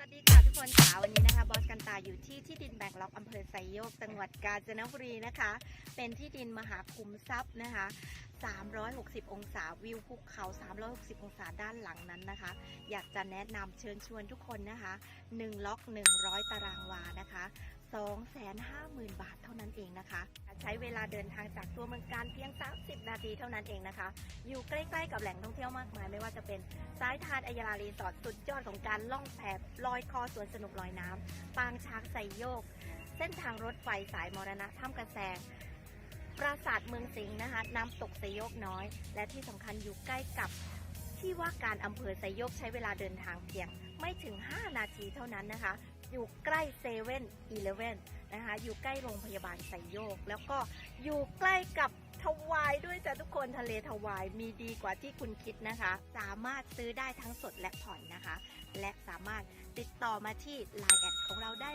วัสดีค่ะทุกคนค่ะวันนี้นะคะบอสกันตาอยู่ที่ที่ดินแบงล็อกอำเภอไซโยกจังหวัดกาญจนบุรีนะคะ เป็นที่ดินมหาคุ้มทรัพย์นะคะ 360 องศาวิวภูเขา 360 องศาด้านหลังนั้นนะคะ อยากจะแนะนำเชิญชวนทุกคนนะคะ 1 ล็อก 100 ตารางวานะคะ250,000 บาทเท่านั้นเองนะคะ ใช้เวลาเดินทางจากตัวเมืองการเพียง 30 นาทีเท่านั้นเองนะคะ อยู่ใกล้ ๆ กับแหล่งท่องเที่ยวมากมาย ไม่ว่าจะเป็นสายทานอัยรารีสอร์ทสุดยอดของการล่องแพลอยคอสวนสนุกลอยน้ำปางช้างไซโยก เส้นทางรถไฟสายมรณะถ้ำกระแสปราสาทเมืองสิงห์นะคะน้ำตกไซโยกน้อย และที่สำคัญอยู่ใกล้กับที่ว่าการอำเภอไซโยกใช้เวลาเดินทางเพียงไม่ถึง 5 นาทีเท่านั้นนะคะ อยู่ใกล้เซเว่นอีเลเว่นนะคะ อยู่ใกล้โรงพยาบาลไซโยก แล้วก็อยู่ใกล้กับ ทวายด้วยจ้ะทุกคนทะเลทวายมีดีกว่าที่คุณคิดนะคะ สามารถซื้อได้ทั้งสดและผ่อนนะคะ และสามารถติดต่อมาที่ Line แอดของเราได้